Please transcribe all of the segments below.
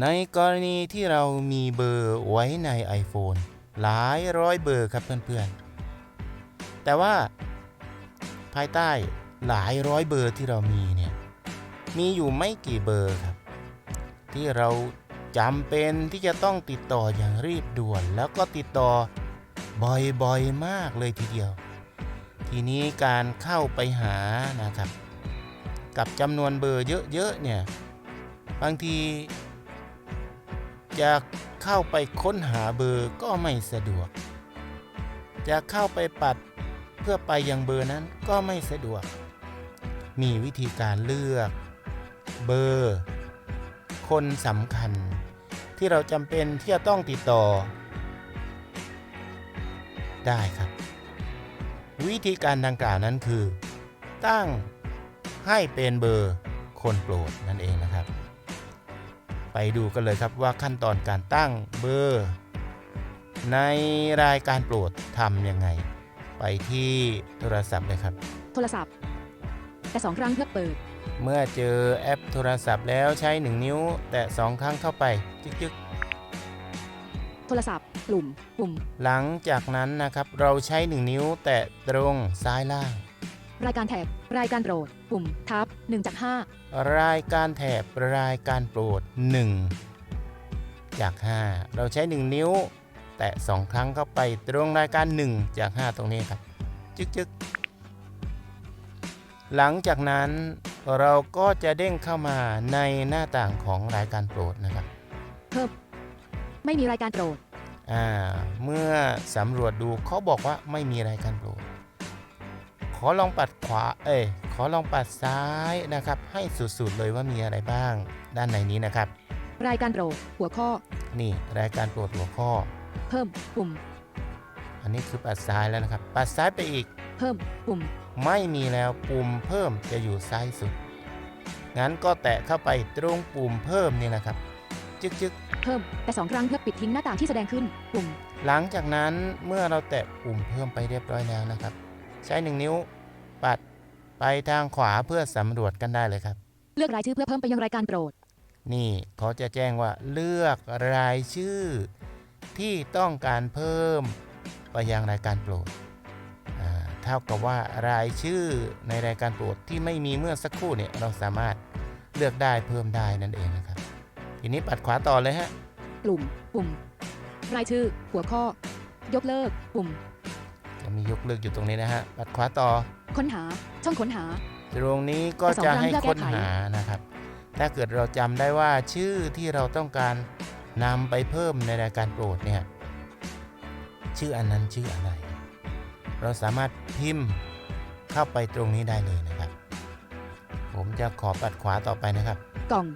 ในกรณีที่เรามีเบอร์ไว้ใน iPhone หลายร้อยเบอร์ครับเพื่อนๆ แต่ว่าภายใต้หลายร้อยเบอร์ที่เรามีเนี่ยมีอยู่ไม่กี่เบอร์ครับ ที่เราจำเป็นที่จะต้องติดต่ออย่างรีบด่วน แล้วก็ติดต่อบ่อยๆมากเลยทีเดียว ทีนี้การเข้าไปหานะครับ กับจำนวนเบอร์เยอะๆเนี่ยบางที จะเข้าไปค้นหาเบอร์ก็ไม่สะดวก จะเข้าไปปัดเพื่อไปยังเบอร์นั้นก็ไม่สะดวก มีวิธีการเลือกเบอร์ คนสำคัญ ที่เราจำเป็นที่จะต้องติดต่อ ได้ครับ วิธีการดังกล่าวนั้นคือ ตั้งให้เป็นเบอร์คนโปรดนั่นเองนะครับ ไปดูกันเลยครับว่าขั้นตอนการตั้งเบอร์ ในรายการโปรดทำยังไง ไปที่โทรศัพท์เลยครับ โทรศัพท์ แต่สองครั้งเพื่อเปิด เมื่อเจอแอปโทรศัพท์แล้วใช้ 1 นิ้ว แตะ 2 ครั้งเข้าไป จึกโทรศัพท์ปุ่มปุ่มๆหลังจากนั้นนะครับเราใช้ 1 นิ้วแตะตรงซ้ายล่าง รายการแถบ รายการโปรด ปุ่ม ทับ1จากรายการแถบรายการโปรด 1 จาก 5 เราใช้ 1 นิ้ว แตะ 2 ครั้งเข้าไปตรงรายการ 1 จาก 5 ตรงนี้ครับ จึกจึกหลังจากนั้นเราก็จะเด้งเข้ามาในหน้าต่างของรายการโปรดนะครับ5เพิ่มไม่มีรายการโปรด อ่า เมื่อสำรวจดูเขาบอกว่าไม่มีรายการโปรดข อลองปัดขวา เอ้ย ขอลองปัดซ้ายนะครับ ให้สุดๆเลยว่ามีอะไรบ้าง ด้านในนี้นะครับ รายการโปรดหัวข้อ นี่รายการโปรดหัวข้อ เพิ่มปุ่ม อันนี้คือปัดซ้ายแล้วนะครับ ปัดซ้ายไปอีก เพิ่มปุ่ม ไม่มีแล้วปุ่มเพิ่มจะอยู่ซ้ายสุด งั้นก็แตะเข้าไปตรงปุ่มเพิ่มนี่นะครับ จึกจึกเพิ่มแต่สองครั้งเพื่อปิดทิ้งหน้าต่างที่แสดงขึ้นปุ่ม หลังจากนั้นเมื่อเราแตะปุ่มเพิ่มไปเรียบร้อยแล้วนะครับ ใช้หนึ่งนิ้ว ปัดไปทางขวาเพื่อสำรวจกันได้เลยครับ เลือกรายชื่อเพื่อเพิ่มไปยังรายการโปรด นี่เขาจะแจ้งว่าเลือกรายชื่อ ที่ต้องการเพิ่มไปยังรายการโปรดอ่าเท่ากับว่ารายชื่อในรายการโปรดที่ไม่มีเมื่อสักครู่เนี่ยเราสามารถเลือกได้เพิ่มได้นั่นเองนะครับ ทีนี้ปัดขวาต่อเลยฮะ กลุ่มปุ่ม รายชื่อ หัวข้อ ยกเลิก ปุ่ม จะมียกเลิกอยู่ตรงนี้นะฮะปัดขวาต่อค้นหาช่องค้นหา ตรงนี้ก็สองจะครั้งให้เพื่อแก้ค้นไขหานะครับ ถ้าเกิดเราจำได้ว่าชื่อที่เราต้องการนำไปเพิ่มในรายการโปรดเนี่ยชื่ออันนั้นชื่ออะไร เราสามารถพิมพ์เข้าไปตรงนี้ได้เลยนะครับ ผมจะขอปัดขวาต่อไปนะครับ กล่อง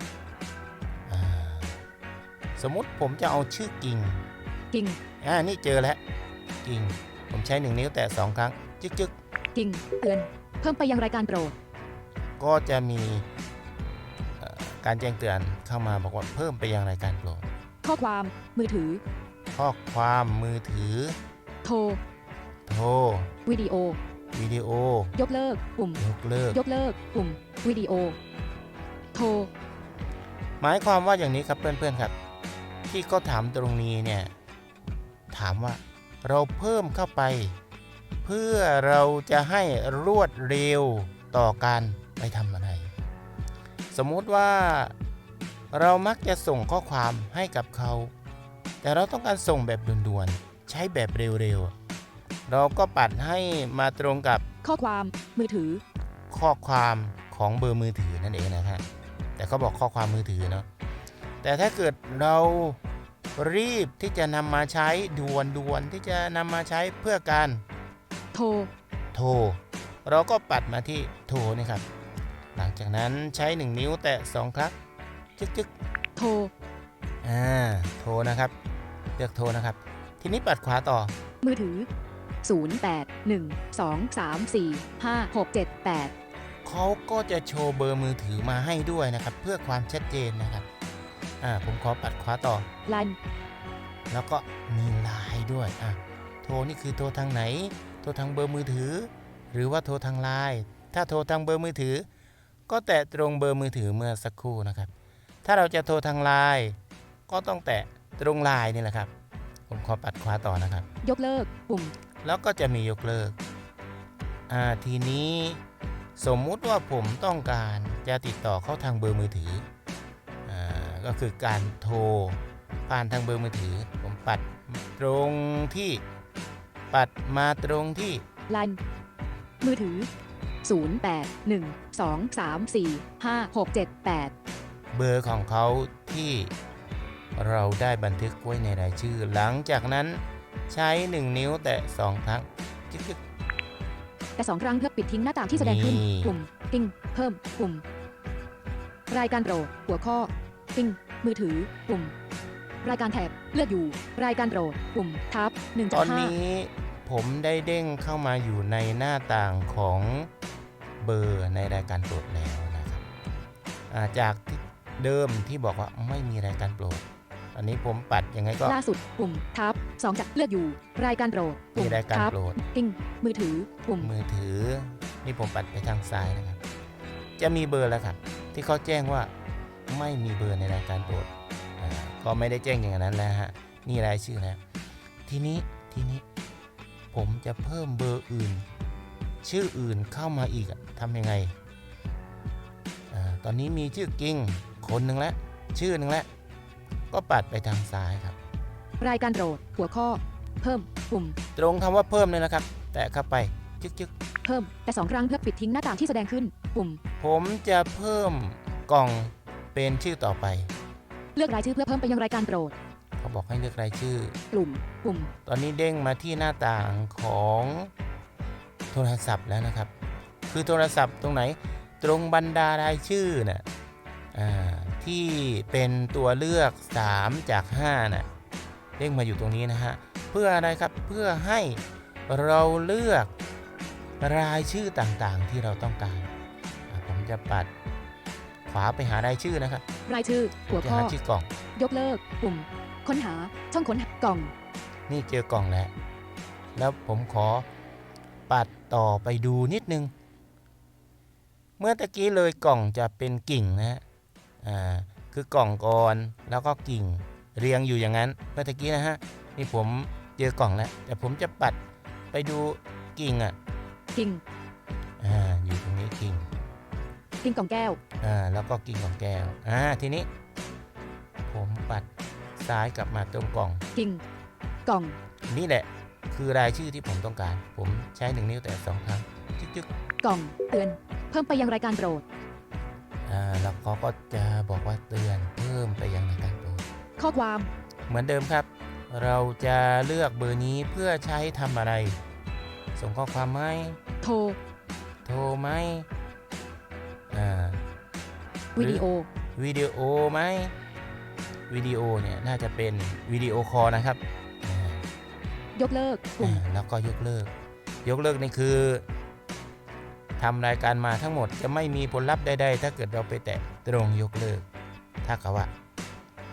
อ่าสมมุติผมจะเอาชื่อกิ่ง กิ่งอ่านี่เจอแล้วกิ่ง ผมใช้หนึ่งนิ้วแตะสองครั้ง จึกจึกกิ่งเตือน เพิ่มไปยังรายการโปรด ก็จะมีเอ่อการแจ้งเตือนเข้ามาบอกว่าเพิ่มไปยังรายการโปรดข้อความ มือถือ ข้อความมือถือ โทร โทร วิดีโอ วิดีโอ ยกเลิก ปุ่ม ยกเลิก ยกเลิก ปุ่ม วิดีโอ โทร หมายความว่าอย่างนี้ครับเพื่อนๆครับ ที่เขาถามตรงนี้เนี่ย ถามว่า เราเพิ่มเข้าไป เพื่อเราจะให้รวดเร็วต่อการไปทำอะไร สมมุติว่าเรามักจะส่งข้อความให้กับเขา แต่เราต้องการส่งแบบด่วนๆ ใช้แบบเร็วๆ เราก็ปัดให้มาตรงกับข้อความมือถือ ข้อความของเบอร์มือถือนั่นเองนะฮะแต่เขาบอกข้อความมือถือเนาะแต่ถ้าเกิดเรา รีบที่จะนำมาใช้ด่วนด่วนๆที่จะนำมาใช้เพื่อการโทรโทรเราก็ปัดมาที่โทรนี่ครับ หลังจากนั้นใช้ 1 นิ้วแตะ2ครั้งจึ๊กจึ๊กโทรอ่าโทรนะครับ เลือกโทรนะครับ ทีนี้ปัดขวาต่อ มือถือ 0 8 1 2 3 4 5 6 7 8 เขาก็จะโชว์เบอร์มือถือมาให้ด้วยนะครับ เพื่อความชัดเจนนะครับ อ่าผมขอปัดขวาต่อลันแล้วก็มีไลน์ด้วยอะโทรนี่คือโทรทางไหน โทรทางเบอร์มือถือ หรือว่าโทรทางไลน์ถ้าโทรทางเบอร์มือถือ ก็แตะตรงเบอร์มือถือเมื่อสักครู่นะครับ ถ้าเราจะโทรทางไลน์ก็ต้องแตะตรงลายนี่แหละครับ ผมขอปัดขวาต่อนะครับ ยกเลิกปุ่ม แล้วก็จะมียกเลิกอ่าทีนี้สมมุติว่าผมต้องการจะติดต่อเข้าทางเบอร์มือถืออ่า ก็คือการโทรผ่านทางเบอร์มือถือ ผมปัดตรงที่ปัดมาตรงที่ไลน์มือถือ 08 1 2 3 4 5 6 7 8 เบอร์ของเขาที่เราได้บันทึกไว้ในรายชื่อ หลังจากนั้นใช้ 1 นิ้วแตะ2ครั้งจึ๊กแต่สองครั้งเพื่อปิดทิ้งหน้าต่างที่แสดงขึ้นนี่ปุ่ม ปิ้ง เพิ่มปุ่ม รายการโปรดหัวข้อ ปิ้งมือถือ ปุ่ม รายการแถบ เลือกอยู่ รายการโปรด ปุ่ม ทับ1ตอน5นี้ผมได้เด้งเข้ามาอยู่ในหน้าต่างของเบอร์ในรายการโปรดแล้วนะครับอ่าจากที่เดิมที่บอกว่าไม่มีรายการโปรด อันนี้ผมปัดยังไงก็ ล่าสุด ปุ่ม ทับ2จากเลือกอยู่ รายการโปรด ปุ่มีมรายการทับโปรดปิ้งมือถือ ปุ่ม มือถือ นี่ผมปัดไปทางซ้ายนะครับ จะมีเบอร์แล้วครับ ที่เขาแจ้งว่า ไม่มีเบอร์ในรายการโปรดอ่าก็ไม่ได้แจ้งอย่างนั้นแล้วฮะ นี่รายชื่อแล้วทีนี้ทีนี้ผมจะเพิ่มเบอร์อื่น ชื่ออื่นเข้ามาอีกอะทำยังไงอาตอนนี้มีชื่อกิ้งคนหนึ่งแล้วชื่อหนึ่งแล้วก็ปัดไปทางซ้ายครับ รายการโปรดหัวข้อ เพิ่มปุ่ม ตรงคำว่าเพิ่มเลยนะครับ แตะเข้าไปจึ๊กจึ๊กเพิ่มแต่สองครั้งเพื่อปิดทิ้งหน้าต่างที่แสดงขึ้น ปุ่ม ผมจะเพิ่มกล่อง เป็นชื่อต่อไป เลือกรายชื่อเพื่อเพิ่มไปยังรายการโปรด เขาบอกให้เลือกรายชื่อ กลุ่ม ปุ่ม ตอนนี้เด้งมาที่หน้าต่างของโทรศัพท์แล้วนะครับ คือโทรศัพท์ตรงไหนตรงบรรดารายชื่อน่ะอ่าที่เป็นตัวเลือก 3 จาก5น่ะเด้งมาอยู่ตรงนี้นะฮะเพื่ออะไรครับเพื่อให้เราเลือกรายชื่อต่างๆที่เราต้องการอ่าผมจะปัดข วาไปหารายชื่อนะครับรายชื่อ หัวจะข้อหาชื่อกล่อง ยกเลิก ปุ่ม ค้นหา ช่องค้นหากล่อง นี่เจอกล่องแล้ว แล้วผมขอปัดต่อไปดูนิดนึง เมื่อตะกี้เลยกล่องจะเป็นกิ่งนะฮะ อ่า คือกล่องก่อนแล้วก็กิ่งเรียงอยู่อย่างนั้น เมื่อตะกี้นะฮะ นี่ผมเจอกล่องแล้ว แต่ผมจะปัดไปดูกิ่งอะ กิ่ง กิ่งกล่องแก้ว อ่าแล้วก็กิ่งของแก้วอ่าทีนี้ ผมปัดซ้ายกลับมาตรงกล่อง กิ่งกล่อง นี่แหละ คือรายชื่อที่ผมต้องการ ผมใช้หนึ่งนิ้วแต่สองครั้งจึ๊กจึ๊กกล่องเตือน เพิ่มไปยังรายการโปรดอ่าแล้วเขาก็จะบอกว่าเตือนเพิ่มไปยังรายการโปรด ข้อความเหมือนเดิมครับ เราจะเลือกเบอร์นี้เพื่อใช้ทำอะไร ส่งข้อความไหมโทรโทรไหมอ่า วิดีโอวิดีโอไหมวิดีโอเนี่ยน่าจะเป็นวิดีโอคอลนะครับอ่ายกเลิกปุ่มอ่าแล้วก็ยกเลิก ยกเลิกนี่คือทำรายการมาทั้งหมดจะไม่มีผลลัพธ์ใดๆถ้าเกิดเราไปแตะตรงยกเลิก ถ้ากับว่า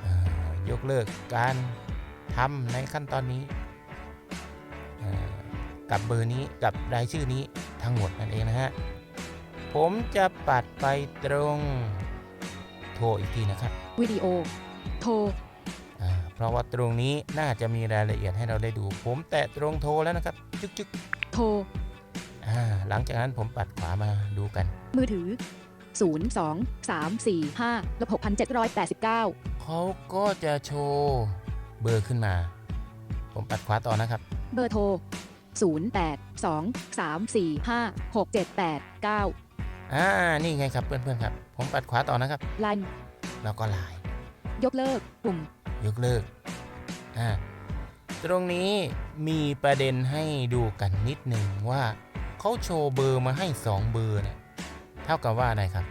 อ่ายกเลิกการทำในขั้นตอนนี้อ่ากับเบอร์นี้กับรายชื่อนี้ทั้งหมดนั่นเองนะฮะผมจะปัดไปตรง โทรอีกทีนะครับ วิดีโอ โทรอ่าเพราะว่าตรงนี้น่าจะมีรายละเอียดให้เราได้ดู ผมแตะตรงโทรแล้วนะครับ จึ๊กจึ๊กโทรอ่าหลังจากนั้นผมปัดขวามาดูกัน มือถือ 0 2 3 4 5ลบ6,789เขาก็จะโชว์เบอร์ขึ้นมา ผมปัดขวาต่อนะครับ เบอร์โทร 0 8 2 3 4 5 6 7 8 9อ่า นี่ไงครับเพื่อนๆครับ ผมปัดขวาต่อนะครับ ไลน์แล้วก็ไลน์ยกเลิกปุ่ม ยกเลิกอ่าตรงนี้มีประเด็นให้ดูกันนิดหนึ่งว่าเขาโชว์เบอร์มาให้ 2 เบอร์เนี่ยเท่ากับว่าอะไรครับ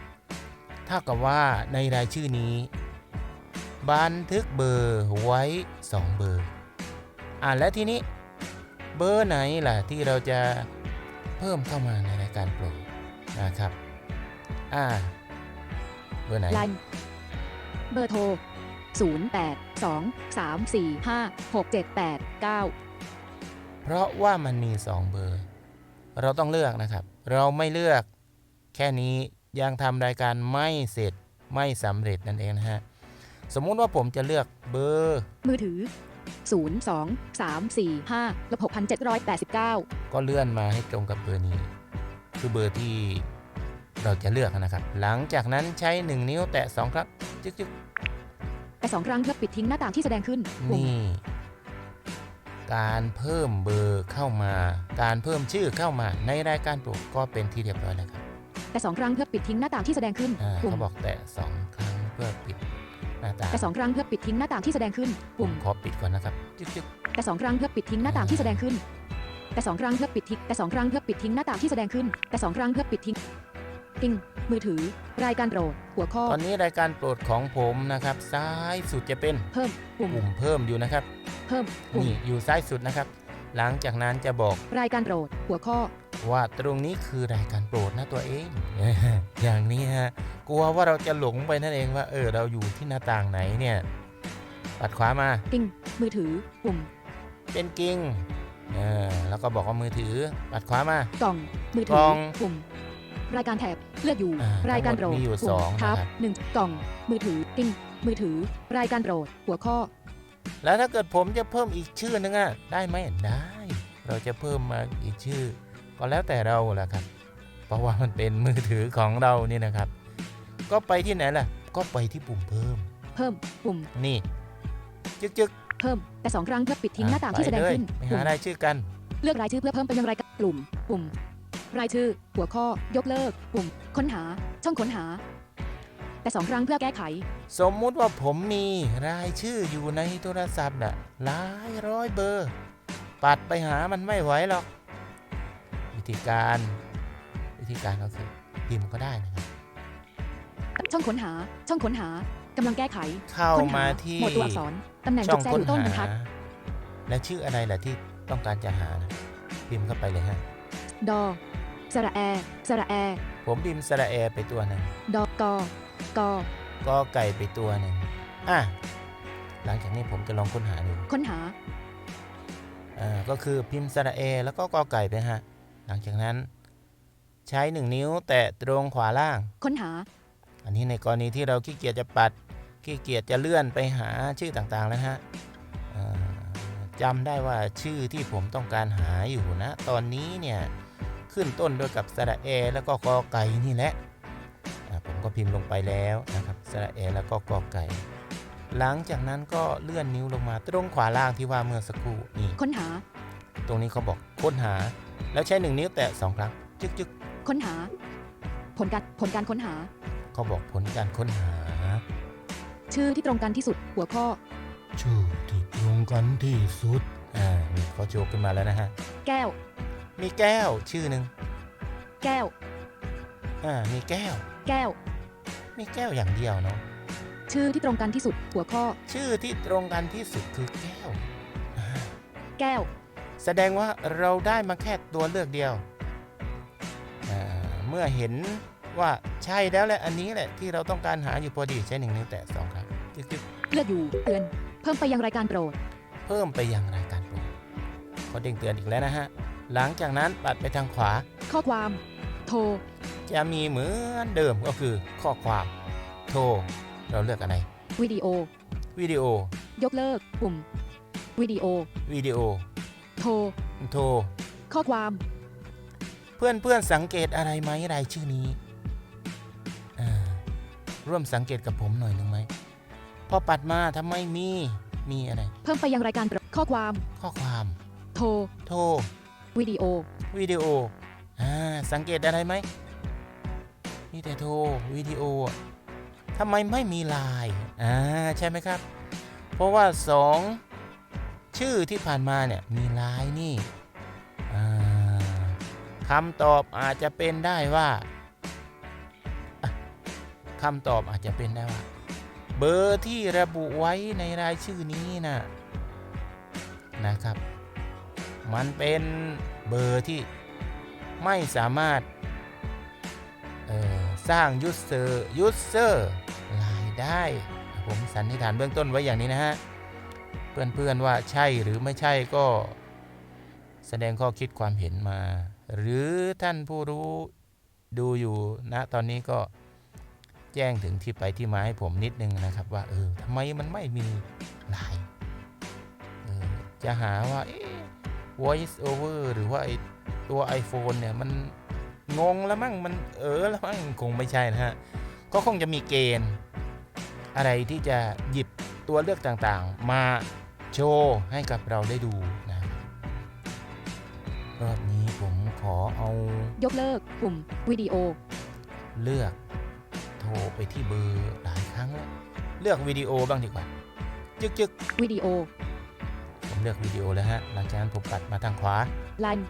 เท่ากับว่าในรายชื่อนี้ บันทึกเบอร์ไว้ 2 เบอร์ อ่าและทีนี้เบอร์ไหนล่ะที่เราจะเพิ่มเข้ามาในรายการโปรดนะครับ อ่า เบอร์ไหน ไลน์เบอร์โทร 0 8 2 3 4 5 6 7 8 9 เพราะว่ามันมี 2 เบอร์ เราต้องเลือกนะครับ เราไม่เลือกแค่นี้ยังทำรายการไม่เสร็จไม่สำเร็จนั่นเองนะฮะ สมมุติว่าผมจะเลือกเบอร์ มือถือ 0 2 3 4 5ลบ6,789 ก็เลื่อนมาให้ตรงกับเบอร์นี้ คือเบอร์ที่ เราจะเลือกนะครับ หลังจากนั้นใช้ 1 นิ้วแตะ2ครับจึ๊กจึ๊กแต่สองครั้งเพื่อปิดทิ้งหน้าต่างที่แสดงขึ้นปุ่มนี่ การเพิ่มเบอร์เข้ามา การเพิ่มชื่อเข้ามาในรายการโปรดก็เป็นที่เรียบร้อยแล้วครับแต่สองครั้งเพื่อปิดทิ้งหน้าต่างที่แสดงขึ้นอ่าปุ่มเขาบอกแตะ2ครั้งเพื่อปิดหน้าต่างแต่สองครั้งเพื่อปิดทิ้งหน้าต่างที่แสดงขึ้นผปุ่มมขอปิดก่อนนะครับจึ๊กจึ๊กแต่สองครั้งเพื่อปิดทิ้งหน้าต่างที่แสดงขึ้นแต่สองครั้งเพื่อปิดทิ้งแต่สองครั้งเพื่อปิดทิ้งหน้าต่างที่แสดงขึ้นแต่สองครั้งเพื่อปิดทิ้ง ติ้งมือถือ รายการโปรด หัวข้อ ตอนนี้รายการโปรดของผมนะครับ ซ้ายสุดจะเป็นเพิ่มปุ่มปุ่มเพิ่มอยู่นะครับ เพิ่มปุ่มนี่อยู่ซ้ายสุดนะครับ หลังจากนั้นจะบอกรายการโปรด หัวข้อ ว่าตรงนี้คือรายการโปรดนะตัวเอง อย่างนี้ฮะกลัวว่าเราจะหลงไปนั่นเองว่า เออเราอยู่ที่หน้าต่างไหนเนี่ยปัดขวามากิ้งมือถือปุ่มเป็นกิ้งเออแล้วก็บอกว่ามือถือปัดขวามา กล่อง มือถืกล่อง ปุ่ม รายการแถบเลือกอยู่ อ่ารายการโปรดทั้งหมดมีอยู่ปุ่สมองทับนะครับ หนึ่งกล่อง มือถือกิ้งมือถือ รายการโปรด หัวข้อ แล้วถ้าเกิดผมจะเพิ่มอีกชื่อนึงอะได้ไหมได้ เราจะเพิ่มมาอีกชื่อ ก็แล้วแต่เราแหละครับ เพราะว่ามันเป็นมือถือของเรานี่นะครับ ก็ไปที่ไหนล่ะ ก็ไปที่ปุ่มเพิ่ม เพิ่ม ปุ่ม นี่ จึ๊กจึ๊กเพิ่ม แต่สองครั้งเพื่อปิดทิ้งหน้าต่างที่แสดงขึ้นไปปุ่หาม รายชื่อกัน เลือกรายชื่อเพื่อเพิ่มไปยังรายการกลุ่ม ปุ่ม รายชื่อ หัวข้อ ยกเลิก ปุ่ม ค้นหา ช่องค้นหา แต่สองครั้งเพื่อแก้ไข สมมุติว่าผมมีรายชื่ออยู่ในโทรศัพท์น่ะหลายร้อยเบอร์ ปัดไปหามันไม่ไหวหรอก วิธีการ วิธีการก็คือพิมพ์ก็ได้นะครับช่องค้นหา ช่องค้นหากำลังแก้ไขเข้าค้นหามาที่หมวดตัวอักษรตำแหน่งช่จุอดงแทรกค้หนรือต้นบรรหาทัด และชื่ออะไรล่ะที่ต้องการจะหานะพิมพ์เข้าไปเลยฮะ ดอ สระแอ สระแอ ผมพิมพ์สระแอไปตัวหนึ่งดอกกกก็ไก่ไปตัวหนึ่งอะหลังจากนี้ผมจะลองค้นหาดูค้นหาอ่าก็คือพิมพ์สระเอแล้วก็กอไก่ไปฮะ หลังจากนั้น ใช้1นิ้วแตะตรงขวาล่าง ค้นหา อันนี้ในกรณีที่เราขี้เกียจจะปัดขี้เกียจจะเลื่อนไปหาชื่อต่างๆแล้วฮะอ่าจำได้ว่าชื่อที่ผมต้องการหาอยู่นะ ตอนนี้เนี่ย ขึ้นต้นด้วยกับสระเอ แล้วก็กอไก่นี่แหละอ่าผมก็พิมพ์ลงไปแล้วนะครับสระเอแล้วก็กอไก่ หลังจากนั้นก็เลื่อนนิ้วลงมาตรงขวาล่างที่ว่าเมื่อสักครู่นี่ค้นหา ตรงนี้เขาบอกค้นหา แล้วใช้หนึ่งนิ้วแตะสองครั้งจึ๊กจึ๊กค้นหา ผลการผลการค้นหาเขาบอกผลการค้นหา ชื่อที่ตรงกันที่สุดหัวข้อ ชื่อที่ตรงกันที่สุดอ่านี่เขาโชว์ขึ้นมาแล้วนะฮะ แก้ว มีแก้วชื่อหนึ่งแก้ว อ่ามีแก้ว แก้ว มีแก้วอย่างเดียวเนาะชื่อที่ตรงกันที่สุด หัวข้อ ชื่อที่ตรงกันที่สุดคือแก้วอ่าแก้ว แสดงว่าเราได้มาแค่ตัวเลือกเดียวอ่าเมื่อเห็นว่าใช่แล้วแหละอันนี้แหละที่เราต้องการหาอยู่พอดีใช้หนึ่งนิ้วแตะสองครั้งจึ๊กจึ๊กเลือกอยู่ เตือน เพิ่มไปยังรายการโปรดเพิ่มไปยังรายการโปรดเขาเด้งเตือนอีกแล้วนะฮะ หลังจากนั้นปัดไปทางขวา ข้อความ โทร จะมีเหมือนเดิมก็คือข้อความ โทร เราเลือกอะไร วิดีโอ วิดีโอ ยกเลิก ปุ่ม วิดีโอ วิดีโอ โทร โทร ข้อความ เพื่อนเพื่อนสังเกตอะไรไหมรายชื่อนี้อ่าร่วมสังเกตกับผมหน่อยหนึ่งไหม พอปัดมาทำไมมี มีอะไร เพิ่มไปยังรายการโปรดข้อความ ข้อความ โทร โทร วิดีโอ วิดีโออ่าสังเกตอะไรไหมมีแต่โทรวิดีโออะทำไมไม่มีไลน์อ่าใช่ไหมครับ เพราะว่าสองชื่อที่ผ่านมาเนี่ยมีไลน์นี่อ่าคำตอบอาจจะเป็นได้ว่าคำตอบอาจจะเป็นได้ว่า เบอร์ที่ระบุไว้ในรายชื่อนี้นะนะครับ มันเป็นเบอร์ที่ไม่สามารถสร้างยูสเซอร์ยูสเซอร์รายได้ ผมสันนิษฐานเบื้องต้นไว้อย่างนี้นะฮะ เพื่อนๆว่าใช่หรือไม่ใช่ก็แสดงข้อคิดความเห็นมา หรือท่านผู้รู้ดูอยู่ณตอนนี้ก็แจ้งถึงที่ไปที่มาให้ผมนิดนึงนะครับ ว่าเออทำไมมันไม่มีลน์เออจะหาว่าเอ๊ะ voice over หรือว่าไอตัว iPhone เนี่ย มันงงแล้วมั้งมันเออแล้วมั้งคงไม่ใช่นะฮะ ก็คงจะมีเกณฑ์ อะไรที่จะหยิบตัวเลือกต่างๆ มาโชว์ให้กับเราได้ดูนะครับรอบนี้ผมขอเอา ยกเลิกปุ่มวิดีโอ เลือกโทรไปที่เบอร์หลายครั้งแล้ว เลือกวิดีโอบ้างดีกว่า จึกจึกวิดีโอ ผมเลือกวิดีโอแล้วฮะ หลังจากนั้นผมปัดมาทางขวา ไลน์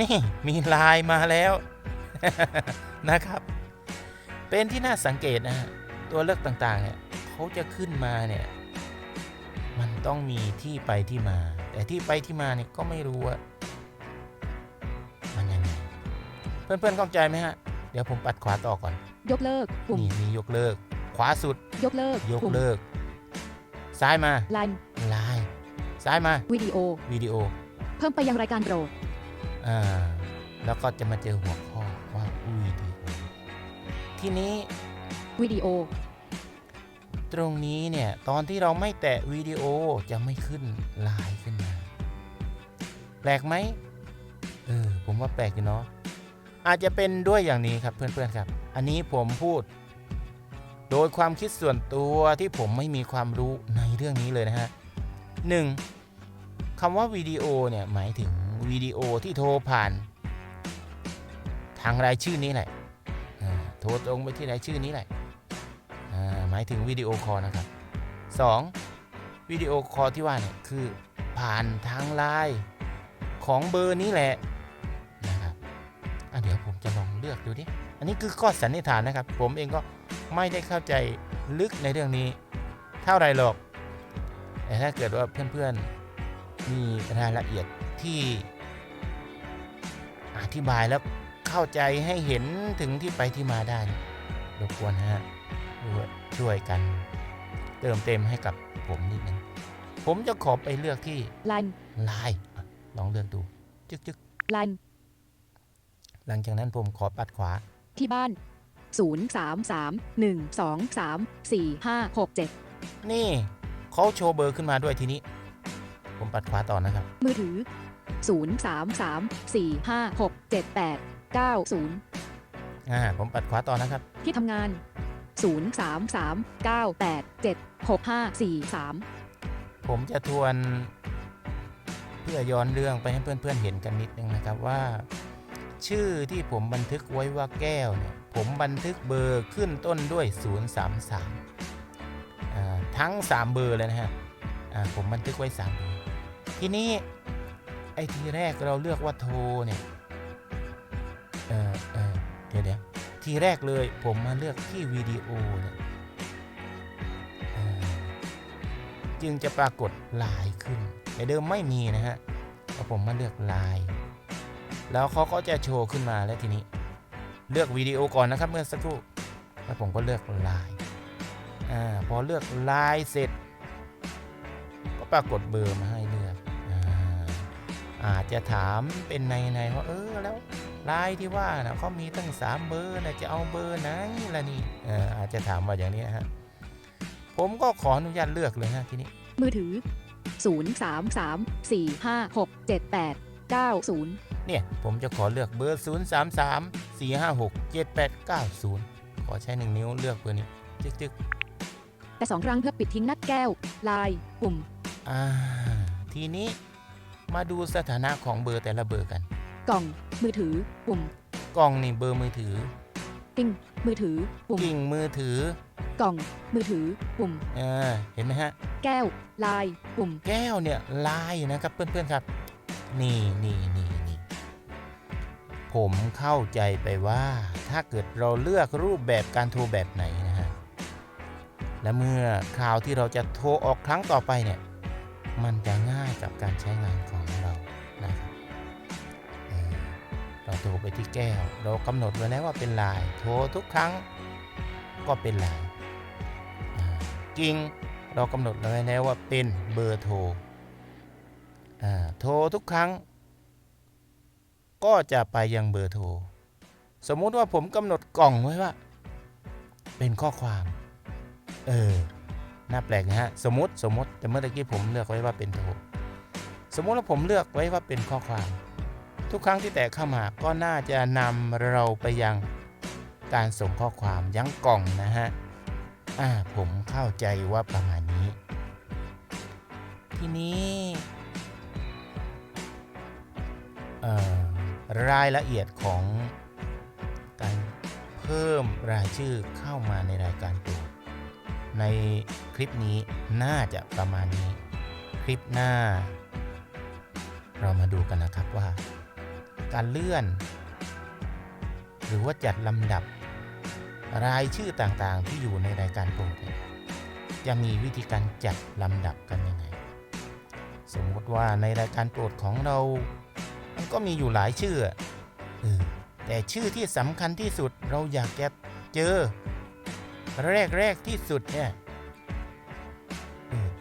นี่มีไลน์มาแล้ว นะครับ เป็นที่น่าสังเกตนะฮะตัวเลือกต่างๆเนี่ยเขาจะขึ้นมาเนี่ยมันต้องมีที่ไปที่มา แต่ที่ไปที่มาเนี่ยก็ไม่รู้ว่ามันยังไงเพื่อนๆเข้าใจไหมฮะ เดี๋ยวผมปัดขวาต่อก่อน ยกเลิกปุ่มนี่มียกเลิก ขวาสุด ยกเลิกยกปุ่มเลิก ซ้ายมา ไลน์ไลน์ ซ้ายมาวิดีโอ วิดีโอ เพิ่มไปยังรายการโปรดอ่าแล้วก็จะมาเจอหัวข้อว่าวิดีโอทีนี้วิดีโอ ตรงนี้เนี่ยตอนที่เราไม่แตะวิดีโอจะไม่ขึ้นไลน์ขึ้นมา แปลกไหมเออผมว่าแปลกอยู่เนาะอาจจะเป็นด้วยอย่างนี้ครับเพื่อนๆครับ อันนี้ผมพูด โดยความคิดส่วนตัวที่ผมไม่มีความรู้ในเรื่องนี้เลยนะฮะหนึ่ง คำว่าวิดีโอเนี่ยหมายถึงวิดีโอที่โทรผ่าน ทางรายชื่อนี้แหละโทรตรงไปที่รายชื่อนี้แหละหมายถึงวิดีโอคอลนะครับ 2. วิดีโอคอลที่ว่าเนี่ยคือผ่านทางไลน์ของเบอร์นี้แหละนะครับอะเดี๋ยวผมจะลองเลือกดูดิอันนี้คือข้อสันนิษฐานนะครับ ผมเองก็ไม่ได้เข้าใจลึกในเรื่องนี้ เท่าไรหรอกแต่ถ้าเกิดว่าเพื่อนๆ มีรายละเอียดที่อธิบายแล้วเข้าใจให้เห็นถึงที่ไปที่มาได้เนี่ยรบกวนนะฮะช่วยช่วยกัน เติมเต็มให้กับผมนิดนึงผมจะขอไปเลือกที่ไลน์ไลน์อะลองเลือกดู จึกจึกไลน์หลังจากนั้นผมขอปัดขวาที่บ้าน 0 3 3 1 2 3 4 5 6 7 นี่เขาโชว์เบอร์ขึ้นมาด้วยทีนี้ ผมปัดขวาต่อนะครับ มือถือ 0 3 3 4 5 6 7 8 9 0 อ่า ผมปัดขวาต่อนะครับ ที่ทำงาน 0 3 3 9 8 7 6 5 4 3 ผมจะทวน เพื่อย้อนเรื่องไปให้เพื่อนๆเห็นกันนิดนึงนะครับว่า ชื่อที่ผมบันทึกไว้ว่าแก้วเนี่ยผมบันทึกเบอร์ขึ้นต้นด้วย 033อ่าทั้ง 3 เบอร์เลยนะฮะอ่าผมบันทึกไว้3เบอร์ ทีนี้ไอ้ทีแรกเราเลือกว่าโทรเนี่ยเออเออเดี๋ยวเดี๋ยวทีแรกเลยผมมาเลือกที่วิดีโอเนี่ยจึงจะปรากฏลายขึ้น แต่เดิมไม่มีนะฮะพอผมมาเลือกลาย แล้วเขาก็จะโชว์ขึ้นมาแล้วทีนี้ เลือกวิดีโอก่อนนะครับเมื่อสักครู่ แล้วผมก็เลือกลายอ่าพอเลือกลายเสร็จ ก็ปรากฏเบอร์มาให้ อาจจะถามเป็นในในๆว่าเออแล้วลายที่ว่านะเขามีตั้งสามเบอร์นะจะเอาเบอร์ไหนล่ะนี่เอออาจจะถามมาอย่างนี้นะฮะผมก็ขออนุญาตเลือกเลยฮะทีนี้ มือถือ 0 3 3 4 5 6 7 8 9 0 เนี่ย ผมจะขอเลือกเบอร์ 0 3 3 4 5 6 7 8 9 0 ขอใช้หนึ่งนิ้วเลือกเบอร์นี้จึ๊กจึ๊กแต่สองครั้งเพื่อปิดทิ้งนัดแก้วไลน์ปุ่ม อ่า ทีนี้ มาดูสถานะของเบอร์แต่ละเบอร์กัน กล่อง มือถือ ปุ่ม กล้องนี่เบอร์มือถือปิ้งมือถือ ปุ่ม กิ่งมือถือ กล่อง มือถือ ปุ่ม เออ เห็นไหมฮะ แก้วไลน์ปุ่ม แก้วเนี่ยลายนะครับเพื่อนๆครับ นี่นี่นี่นี่ผมเข้าใจไปว่า ถ้าเกิดเราเลือกรูปแบบการโทรแบบไหนนะฮะ และเมื่อคราวที่เราจะโทรออกครั้งต่อไปเนี่ย มันจะง่าย กับการใช้งานของเรานะครับเเราโทรไปที่แก้ว เรากำหนดไว้แล้วว่าเป็นลาย โทรทุกครั้งก็เป็นลายกิ่งเรากำหนดไว้แล้วว่าเป็นเบอร์โทรโทรทุกครั้ง ก็จะไปยังเบอร์โทร สมมุติว่าผมกำหนดกล่องไว้ว่า เป็นข้อความ เออ น่าแปลกนะฮะ สมมติ สมมติ แต่เมื่อกี้ผมเลือกไว้ว่าเป็นโทร สมมติว่าผมเลือกไว้ว่าเป็นข้อความทุกครั้งที่แตะเข้ามาก็น่าจะนำเราไปยังการส่งข้อความยังกล่องนะฮะ อ่าผมเข้าใจว่าประมาณนี้ ทีนี้รายละเอียดของการเพิ่มรายชื่อเข้ามาในรายการตัว ในคลิปนี้น่าจะประมาณนี้ คลิปหน้า เรามาดูกันนะครับว่า การเลื่อน หรือว่าจัดลำดับ รายชื่อต่างๆ ที่อยู่ในรายการโปรดจะมีวิธีการจัดลำดับกันยังไง สมมติว่าในรายการโปรดของเรา มันก็มีอยู่หลายชื่ออแต่ชื่อที่สำคัญที่สุดเราอยากจะเจอ แรก ๆ ที่สุดเนี่ย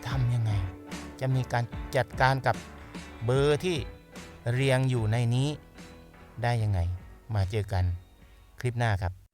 ทำยังไง จะมีการจัดการกับ เบอร์ที่เรียงอยู่ในนี้ได้ยังไง มาเจอกันคลิปหน้าครับ